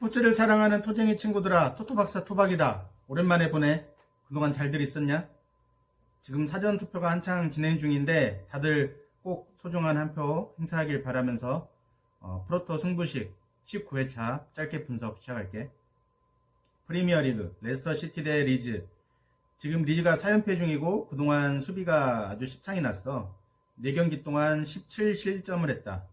스포츠를 사랑하는 토쟁이 친구들아, 토토박사 토박이다. 오랜만에 보네. 그동안 잘들 있었냐? 지금 사전 투표가 한창 진행 중인데 다들 꼭 소중한 한 표 행사하길 바라면서 어, 프로토 승부식 19회차 짧게 분석 시작할게. 프리미어리그 레스터 시티 대 리즈. 지금 리즈가 4연패 중이고 그동안 수비가 아주 십창이 났어. 4경기 동안 17실점을 했다.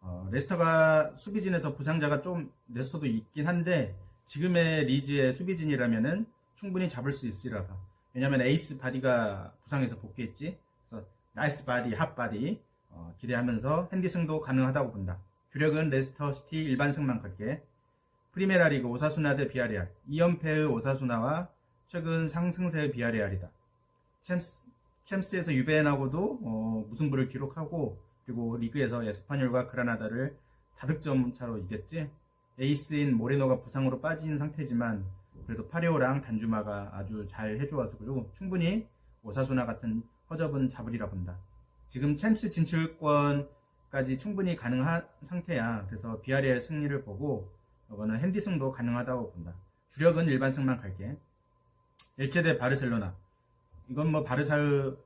어, 레스터가 수비진에서 부상자가 좀 레스터도 있긴 한데 지금의 리즈의 수비진이라면은 충분히 잡을 수 있으라 봐. 왜냐면 에이스 바디가 부상해서 복귀했지. 그래서 나이스 바디, 핫 바디 어, 기대하면서 핸디승도 가능하다고 본다. 주력은 레스터 시티 일반승만 갈게. 프리메라 리그 오사수나 대 비아레알. 2연패의 오사수나와 최근 상승세의 비아레알이다. 챔스, 챔스에서 유벤하고도 어, 무승부를 기록하고 그리고 리그에서 에스파뇰과 그라나다를 다득점 차로 이겼지. 에이스인 모레노가 부상으로 빠진 상태지만 그래도 파리오랑 단주마가 아주 잘 해줘서 그리고 충분히 오사수나 같은 허접은 잡으리라 본다. 지금 챔스 진출권까지 충분히 가능한 상태야. 그래서 비아리엘 승리를 보고 이거는 핸디승도 가능하다고 본다. 주력은 일반승만 갈게. 엘체 대 바르셀로나. 이건 뭐 바르사의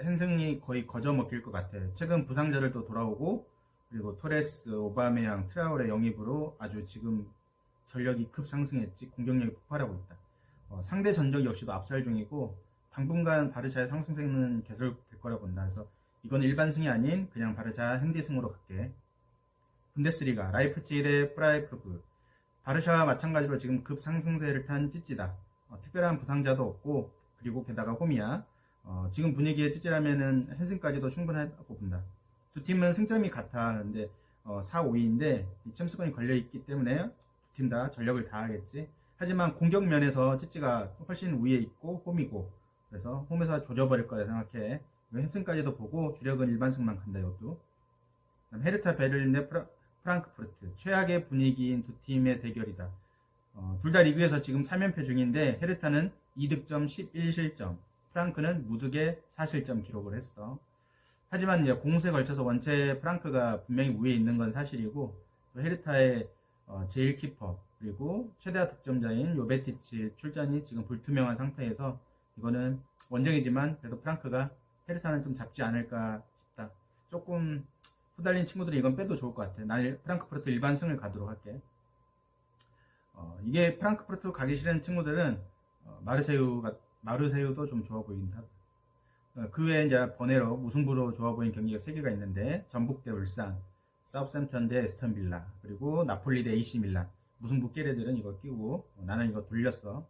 핸승이 거의 거저 먹힐 것 같아. 최근 부상자를 또 돌아오고 그리고 토레스, 오바메양, 트라우레 영입으로 아주 지금 전력이 급상승했지 공격력이 폭발하고 있다. 어, 상대 전적 역시도 압살 중이고 당분간 바르샤의 상승세는 계속될 거라고 본다. 그래서 이건 일반승이 아닌 그냥 바르샤 핸디승으로 갈게. 분데스리가 라이프치히 대 프라이프르크 바르샤와 마찬가지로 지금 급상승세를 탄 찌찌다. 어, 특별한 부상자도 없고 그리고 게다가 홈이야. 어, 지금 분위기에 찌찌라면은 핸승까지도 충분하다고 본다. 두 팀은 승점이 같아. 근데 어, 4, 5위인데 이 챔스권이 걸려 있기 때문에 두 팀 다 전력을 다하겠지. 하지만 공격 면에서 찌찌가 훨씬 위에 있고 홈이고 그래서 홈에서 조져버릴 거라 생각해. 핸승까지도 보고 주력은 일반승만 간다 이것도. 헤르타 베를린 대 프라, 프랑크푸르트 최악의 분위기인 두 팀의 대결이다. 어, 둘 다 리그에서 지금 3연패 중인데 헤르타는 2득점 11실점, 프랑크는 무득의 4실점 기록을 했어. 하지만 이제 공수에 걸쳐서 원체 프랑크가 분명히 위에 있는 건 사실이고 또 헤르타의 어, 제일 키퍼 그리고 최다 득점자인 요베티치 출전이 지금 불투명한 상태에서 이거는 원정이지만 그래도 프랑크가 헤르타는 좀 잡지 않을까 싶다. 조금 후달린 친구들이 이건 빼도 좋을 것 같아. 난 프랑크푸르트 일반승을 가도록 할게. 어, 이게 프랑크푸르트 가기 싫은 친구들은 어, 마르세유가 마르세유도 좀 좋아 보인다. 어, 그 외에 이제 버네로 무승부로 좋아 보이는 경기가 3개가 있는데 전북 대 울산, 사우샘턴 대 에스턴 빌라, 그리고 나폴리 대 AC 밀란. 무승부 깨레들은 이거 끼고 어, 나는 이거 돌렸어.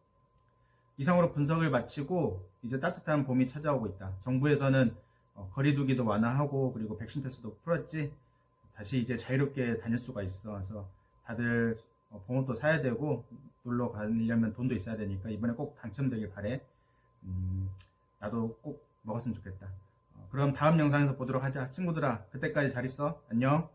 이상으로 분석을 마치고 이제 따뜻한 봄이 찾아오고 있다. 정부에서는 어, 거리두기도 완화하고 그리고 백신 패스도 풀었지. 다시 이제 자유롭게 다닐 수가 있어. 그래서 다들 어, 봉업도 사야 되고 놀러 가려면 돈도 있어야 되니까 이번에 꼭 당첨되길 바래. 음, 나도 꼭 먹었으면 좋겠다. 어, 그럼 다음 영상에서 보도록 하자. 친구들아, 그때까지 잘 있어. 안녕.